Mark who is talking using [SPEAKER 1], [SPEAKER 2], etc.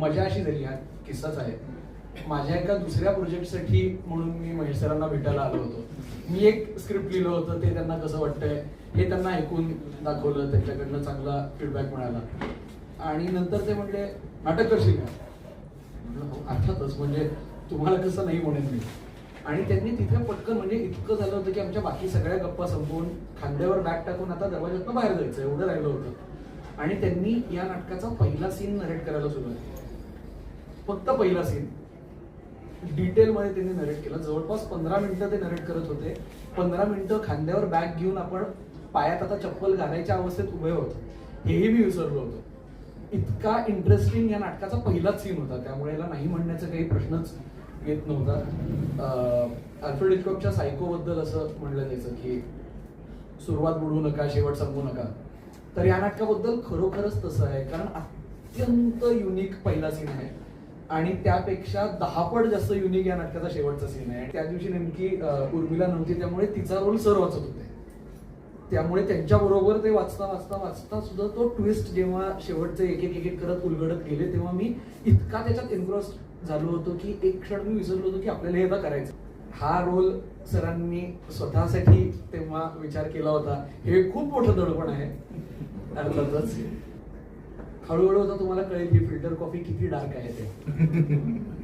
[SPEAKER 1] मजा अशी झाली हा किस्साच आहे. माझ्या एका दुसऱ्या प्रोजेक्टसाठी म्हणून मी महेश सरांना भेटायला आलो होतो. मी एक स्क्रिप्ट लिहिलं होतं ते त्यांना कसं वाटतंय हे त्यांना ऐकून दाखवलं त्यांच्याकडनं चांगला फीडबॅक मिळाला. आणि नंतर ते म्हणले नाटक करशील का? हो, अर्थातच म्हणजे तुम्हाला कसं नाही म्हणेन मी. आणि त्यांनी तिथे पटकन म्हणजे इतकं झालं होतं की आमच्या बाकी सगळ्या गप्पा संपवून खांद्यावर बॅग टाकून आता दरवाज्यातनं बाहेर जायचं एवढं राहिलं होतं. आणि त्यांनी या नाटकाचा पहिला सीन नरेट करायला सुरुवात केली. फक्त पहिला सीन डिटेलमध्ये त्यांनी नरेट केलं. जवळपास पंधरा मिनिटं ते नरेट करत होते. पंधरा मिनिटं खांद्यावर बॅग घेऊन आपण पायात आता चप्पल घालायच्या अवस्थेत उभे होतो. हेही मी विसरलो होतो. इतका इंटरेस्टिंग या नाटकाचा पहिलाच सीन होता. त्यामुळे याला नाही म्हणण्याचा काही प्रश्नच येत नव्हता. अल्फ्रेड हिचकॉकच्या सायकोबद्दल असं म्हणलं जायचं की सुरुवात बुडवू नका शेवट संपू नका. तर या नाटकाबद्दल खरोखरच तसं आहे. कारण अत्यंत युनिक पहिला सीन आहे. आणि त्यापेक्षा दहापट जास्त युनिक या नाटकाचा शेवटचा सीन आहे. त्या दिवशी नेमकी उर्मिला नव्हती त्यामुळे तिचा रोल सर वाचत होते. त्यामुळे त्यांच्या बरोबर ते वाचता वाचता वाचता सुद्धा तो ट्विस्ट जेव्हा शेवटचे एक एक एक करत उलगडत गेले तेव्हा मी इतका त्याच्यात एन्ग्रॉस झालो होतो की एक क्षण मी विसरलो होतो की आपल्याला हे आता करायचं. हा रोल सरांनी स्वतःसाठी तेव्हा विचार केला होता. हे खूप मोठं दडपण आहे. अर्थातच. हळूहळू आता तुम्हाला कळेल की फिल्टर कॉफी किती डार्क आहे ते.